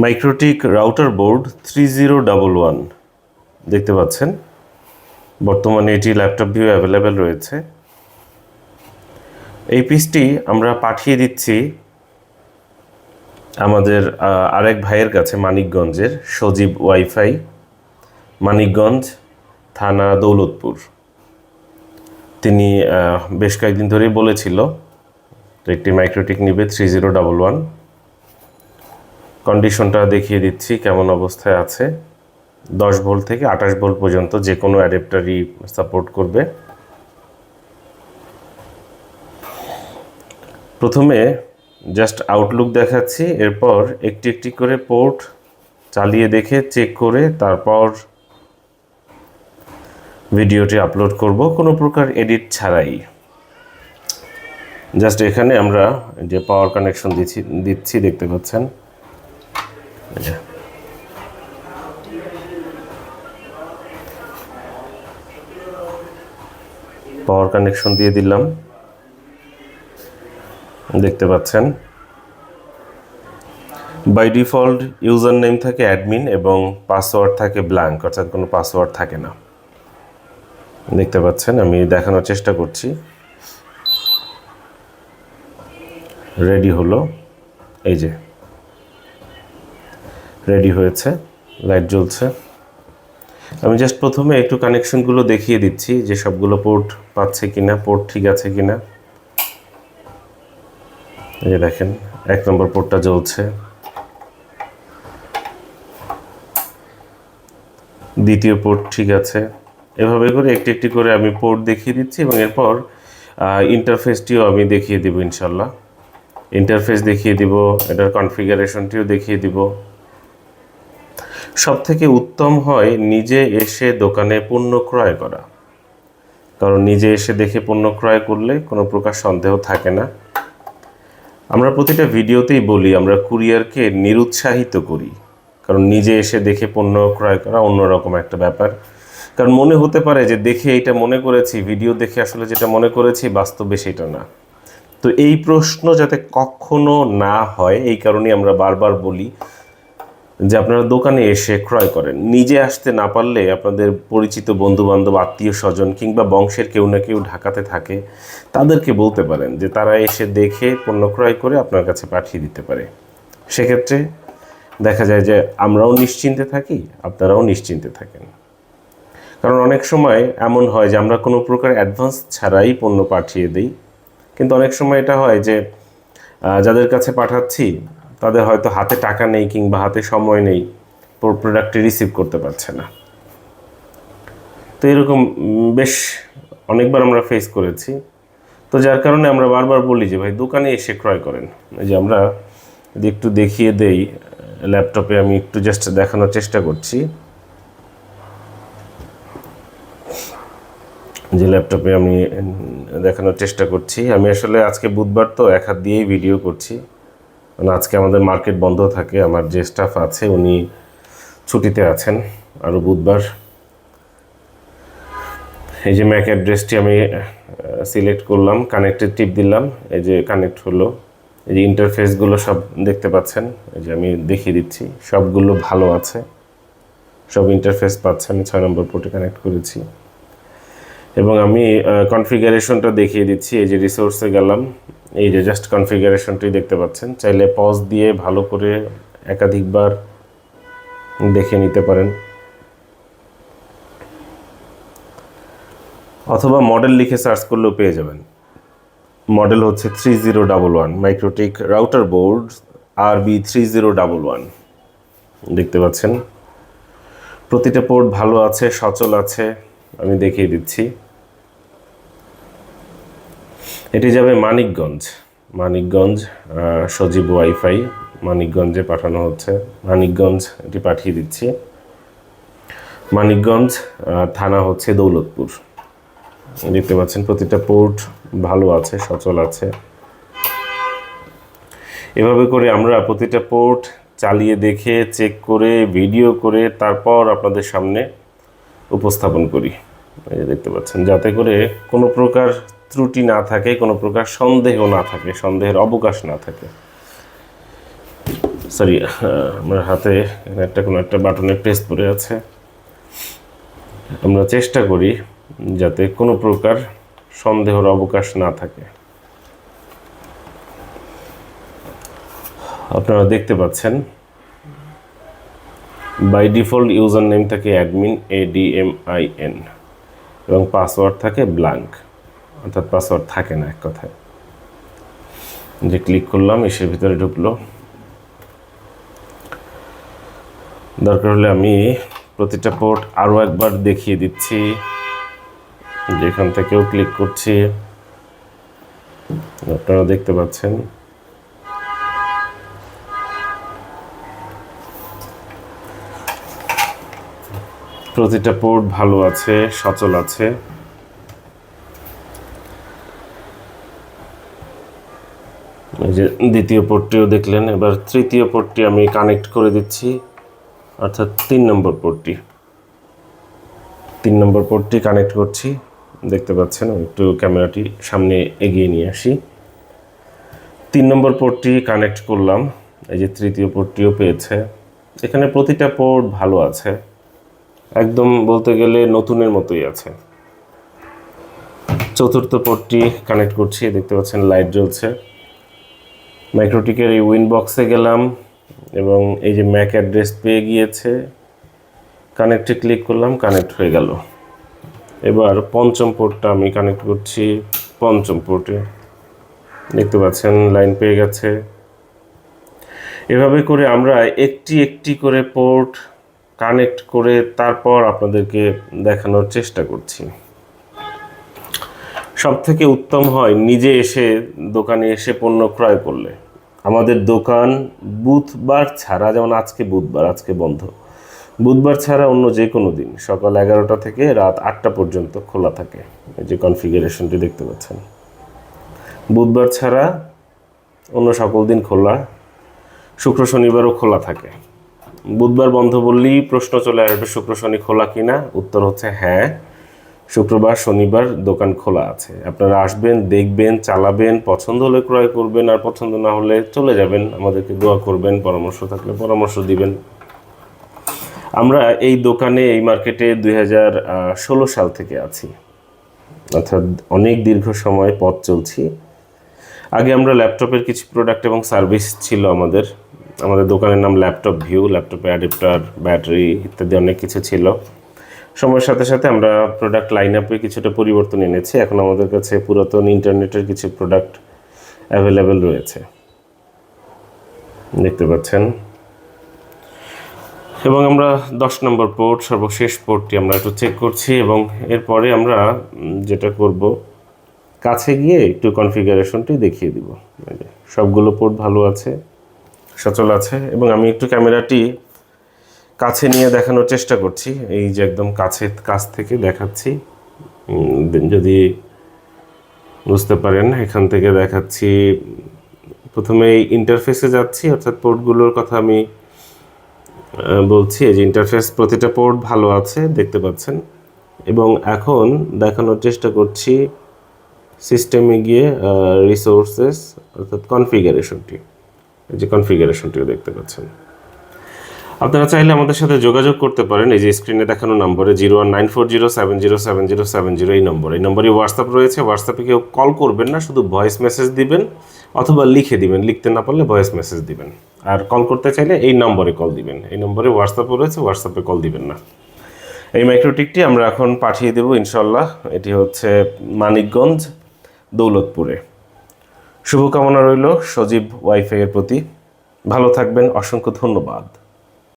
MikroTik router board three zero double one দেখতে পাচ্ছেন। বর্তমানে এটি ল্যাপটপ ভিউ অ্যাভেলেবেল রয়েছে। এই পিসটি আমরা পাঠিয়ে দিচ্ছি আমাদের আরেক ভাইয়ের কাছে, মানিকগঞ্জের, সজীব ওয়াইফাই, মানিকগঞ্জ থানা দৌলতপুর। তিনি বেশ কয়েকদিন ধরেই বলেছিল একটি মাইক্রোটিক নিবে থ্রি জিরো ডাবল ওয়ান কন্ডিশনটা দেখিয়ে দিচ্ছি কেমন অবস্থায় আছে। দশ ভোল্ট থেকে আঠাশ ভোল্ট পর্যন্ত যে কোনো অ্যাডাপ্টারই সাপোর্ট করবে। প্রথমে জাস্ট আউটলুক দেখাচ্ছি, এরপর একটি একটি করে পোর্ট চালিয়ে দেখে চেক করে তারপর ভিডিওটি আপলোড করব। কোনো প্রকার এডিট ছাড়াই। জাস্ট এখানে আমরা যে পাওয়ার কানেকশন দিচ্ছি দিচ্ছি দেখতে পাচ্ছেন। যে। পাওয়ার কানেকশন দিয়ে দিলাম। দেখতে পাচ্ছেন। বাই ডিফল্ট ইউজার নেম থাকে অ্যাডমিন এবং পাসওয়ার্ড থাকে ব্ল্যাঙ্ক অর্থাৎ কোনো পাসওয়ার্ড থাকে না। দেখতে পাচ্ছেন, আমি দেখানোর চেষ্টা করছি। রেডি হলো। এই যে। রেডি হয়েছে লাইট জ্বলছে। আমি জাস্ট প্রথমে একটু কানেকশনগুলো দেখিয়ে দিচ্ছি যে সবগুলো পোর্ট পাচ্ছে কিনা পোর্ট ঠিক আছে কিনা। এই যে দেখেন, এক নম্বর পোর্টটা জ্বলছে। দ্বিতীয় পোর্ট ঠিক আছে। এভাবে করে একটি একটি করে আমি পোর্ট দেখিয়ে দিচ্ছি এবং এরপর ইন্টারফেসটিও আমি দেখিয়ে দিব ইনশাল্লাহ। ইন্টারফেস দেখিয়ে দিব, এটার কনফিগারেশনটিও দেখিয়ে দিব। সব থেকে উত্তম হয় নিজে এসে দোকানে পণ্য ক্রয় করা। কারণ নিজে এসে দেখে পণ্য ক্রয় করলে কোনো প্রকার সন্দেহ থাকে না। আমরা প্রতিটা ভিডিওতেই বলি, আমরা কুরিয়ারকে নিরুৎসাহিত করি। কারণ নিজে এসে দেখে পণ্য ক্রয় করা অন্যরকম একটা ব্যাপার। কারণ মনে হতে পারে যে দেখে এটা মনে করেছি, ভিডিও দেখে আসলে যেটা মনে করেছি বাস্তবে সেটা না। তো এই প্রশ্ন যাতে কখনো না হয়, এই কারণেই আমরা বারবার বলি যে আপনারা দোকানে এসে ক্রয় করেন। নিজে আসতে না পারলে আপনাদের পরিচিত বন্ধু বান্ধব আত্মীয় স্বজন কিংবা বংশের কেউ না কেউ ঢাকাতে থাকে, তাদেরকে বলতে পারেন যে তারা এসে দেখে পণ্য ক্রয় করে আপনার কাছে পাঠিয়ে দিতে পারে। সেক্ষেত্রে দেখা যায় যে আমরাও নিশ্চিন্তে থাকি, আপনারাও নিশ্চিন্তে থাকেন। কারণ অনেক সময় এমন হয় যে আমরা কোনো প্রকার অ্যাডভান্স ছাড়াই পণ্য পাঠিয়ে দিই। কিন্তু অনেক সময় এটা হয় যে যাদের কাছে পাঠাচ্ছি তাদের হয়তো হাতে টাকা নেই কিংবা হাতে সময় নেই প্রোডাক্টটি রিসিভ করতে পারছে না। তো এরকম বেশ অনেকবার আমরা ফেস করেছি। তো যার কারণে আমরা বারবার বলি যে, ভাই, দোকানে এসে ক্রয় করেন। যে আমরা যদি একটু দেখিয়ে দেই ল্যাপটপে আমি একটু জাস্ট দেখানোর চেষ্টা করছি। যে ল্যাপটপে আমি দেখানোর চেষ্টা করছি। আমি আসলে আজকে বুধবার তো এক হাত দিয়েই ভিডিও করছি। মানে আজকে আমাদের মার্কেট বন্ধ থাকে, আমার যে স্টাফ আছে উনি ছুটিতে আছেন। আরও বুধবার এই যে ম্যাক অ্যাড্রেসটি আমি সিলেক্ট করলাম কানেক্টেড টিপ দিলাম, এই যে কানেক্ট হলো। এই যে ইন্টারফেসগুলো সব দেখতে পাচ্ছেন, এই যে আমি দেখিয়ে দিচ্ছি, সবগুলো ভালো আছে। সব ইন্টারফেস পাচ্ছে আমি ছয় নম্বর পোর্টে কানেক্ট করেছি। এবং আমি কনফিগারেশনটা দেখিয়ে দিচ্ছি, এই যে রিসোর্সে গেলাম এই যে জাস্ট কনফিগারেশনটি দেখতে পাচ্ছেন, চাইলে পজ দিয়ে ভালো করে একাধিকবার দেখে নিতে পারেন। অথবা মডেল লিখে সার্চ করলেও পেয়ে যাবেন। মডেল হচ্ছে three zero double one MikroTik router board R B three zero double one দেখতে পাচ্ছেন? প্রতিটা পোর্ট ভালো আছে, সচল আছে, আমি দেখিয়ে দিচ্ছি। এটি যাবে মানিকগঞ্জ। মানিকগঞ্জ সজীব ওয়াইফাই মানিকগঞ্জে পাঠানো হচ্ছে। মানিকগঞ্জ, এটি পাঠিয়ে দিচ্ছি। মানিকগঞ্জ থানা হচ্ছে দৌলতপুর। দেখতে পাচ্ছেন প্রতিটা পোর্ট ভালো আছে, সচল আছে। এভাবে করে আমরা প্রতিটা পোর্ট চালিয়ে দেখে, চেক করে, ভিডিও করে, তারপর আপনাদের সামনে উপস্থাপন করি। দেখতে পাচ্ছেন, যাতে করে কোনো প্রকার ত্রুটি না থাকে, কোনো প্রকার সন্দেহ না থাকে, সন্দেহের অবকাশ না থাকে। সরি আমার হাতে একটা কোনো একটা বাটনের প্রেস পড়ে আছে। আমরা চেষ্টা করি যাতে কোনো প্রকার সন্দেহের অবকাশ না থাকে। আপনারা দেখতে পাচ্ছেন বাই ডিফল্ট ইউজার নেম থাকে admin A D M I N এবং পাসওয়ার্ড থাকে ব্ল্যাঙ্ক অর্থাৎ পাসওয়ার্ড থাকে না এক কথায়। যে ক্লিক করলাম এসে ভিতরে ঢুকলো। দরকার হলে আমি প্রতিটা পোর্ট আরও একবার দেখিয়ে দিচ্ছি। যেখান থেকেও ক্লিক করছি। আপনারা দেখতে পাচ্ছেন। প্রতিটা পোর্ট ভালো আছে, সচল আছে। এই যে দ্বিতীয় পোর্টটিও দেখলেন, এবার তৃতীয় পোর্টটি আমি কানেক্ট করে দিচ্ছি, অর্থাৎ তিন নম্বর পোর্টটি তিন নম্বর পোর্টটি কানেক্ট করছি, দেখতে পাচ্ছেন একটু ক্যামেরাটি সামনে এগিয়ে নিয়ে আসি। তিন নম্বর পোর্টটি কানেক্ট করলাম, এই যে তৃতীয় পোর্টটিও পেয়েছে। এখানে প্রতিটা পোর্ট ভালো আছে, একদম বলতে গেলে নতুনের মতোই আছে। চতুর্থ পোর্টটি কানেক্ট করছি, দেখতে পাচ্ছেন লাইট জ্বলছে। মাইক্রোটিকের এই উইন বক্সে গেলাম এবং এই যে ম্যাক অ্যাড্রেস পেয়ে গিয়েছে। কানেক্টে ক্লিক করলাম কানেক্ট হয়ে গেল। এবার পঞ্চম পোর্টটা আমি কানেক্ট করছি পঞ্চম পোর্টে দেখতে পাচ্ছেন লাইন পেয়ে গেছে। এভাবে করে আমরা একটি একটি করে পোর্ট কানেক্ট করে তারপর আপনাদেরকে দেখানোর চেষ্টা করছি। সব থেকে উত্তম হয় নিজে এসে দোকানে এসে পণ্য ক্রয় করলে। আমাদের দোকান বুধবার ছাড়া, যেমন আজকে বুধবার, আজকে বন্ধ। বুধবার ছাড়া অন্য যে কোনো দিন, সকাল এগারোটা থেকে রাত আটটা পর্যন্ত খোলা থাকে। এই যে কনফিগারেশনটি দেখতে পাচ্ছেন। বুধবার ছাড়া অন্য সকল দিন খোলা, শুক্র শনিবারও খোলা থাকে। বুধবার বন্ধ বললেই প্রশ্ন চলে আসবে, শুক্র শনি খোলা কিনা? উত্তর হচ্ছে হ্যাঁ। শুক্রবার, শনিবার দোকান খোলা আছে। আপনারা আসবেন, দেখবেন, চালাবেন, পছন্দ হলে ক্রয় করবেন, আর পছন্দ না হলে চলে যাবেন। আমাদেরকে দোয়া করবেন, পরামর্শ থাকলে পরামর্শ দিবেন। আমরা এই দোকানে, এই মার্কেটে দুই সাল থেকে আছি। অর্থাৎ অনেক দীর্ঘ সময় পথ চলছি। আগে আমরা ল্যাপটপের কিছু প্রোডাক্ট এবং সার্ভিস ছিল আমাদের। আমাদের দোকানের নাম ল্যাপটপ ভিউ, ল্যাপটপে অ্যাডাপ্টার ব্যাটারি ইত্যাদি অনেক কিছু ছিল। সময়ের সাথে সাথে আমরা প্রোডাক্ট লাইন আপে কিছুটা পরিবর্তন এনেছি। এখন আমাদের কাছে পুরাতন ইন্টারনেটের কিছু প্রোডাক্ট অ্যাভেলেবেল রয়েছে। দেখতে পাচ্ছেন। এবং আমরা দশ নম্বর পোর্ট সর্বশেষ পোর্টটি আমরা একটু চেক করছি এবং এরপরে আমরা যেটা করব, কাছে গিয়ে একটু কনফিগারেশনটি দেখিয়ে দিব। সবগুলো পোর্ট ভালো আছে, সচল আছে এবং আমি একটু ক্যামেরাটি কাছে নিয়ে দেখানোর চেষ্টা করছি। এই যে একদম কাছে, কাছ থেকে দেখাচ্ছি। যদি বুঝতে পারেন, এখান থেকে দেখাচ্ছি। প্রথমে এই ইন্টারফেসে যাচ্ছি, অর্থাৎ পোর্টগুলোর কথা আমি বলছি। এই যে ইন্টারফেস প্রতিটা পোর্ট ভালো আছে, দেখতে পাচ্ছেন। এবং এখন দেখানোর চেষ্টা করছি সিস্টেমে গিয়ে রিসোর্সেস অর্থাৎ কনফিগারেশনটি এই যে কনফিগারেশনটিও দেখতে পাচ্ছেন। আপনারা চাইলে আমাদের সাথে যোগাযোগ করতে পারেন। এই যে স্ক্রিনে দেখানো নম্বরে zero one nine four zero seven zero seven zero seven zero এই নম্বর এই নম্বরে হোয়াটসঅ্যাপ রয়েছে। হোয়াটসঅ্যাপে কেউ কল করবেন না, শুধু ভয়েস মেসেজ দিবেন অথবা লিখে দিবেন। লিখতে না পারলে ভয়েস মেসেজ দিবেন। আর কল করতে চাইলে এই নম্বরে কল দিবেন। এই নম্বরে হোয়াটসঅ্যাপও রয়েছে হোয়াটসঅ্যাপে কল দিবেন না। এই মাইক্রোটিকটি আমরা এখন পাঠিয়ে দেব ইনশাল্লাহ এটি হচ্ছে মানিকগঞ্জ, দৌলতপুরে। শুভকামনা রইল সজীব ওয়াইফাইয়ের প্রতি। ভালো থাকবেন, অসংখ্য ধন্যবাদ।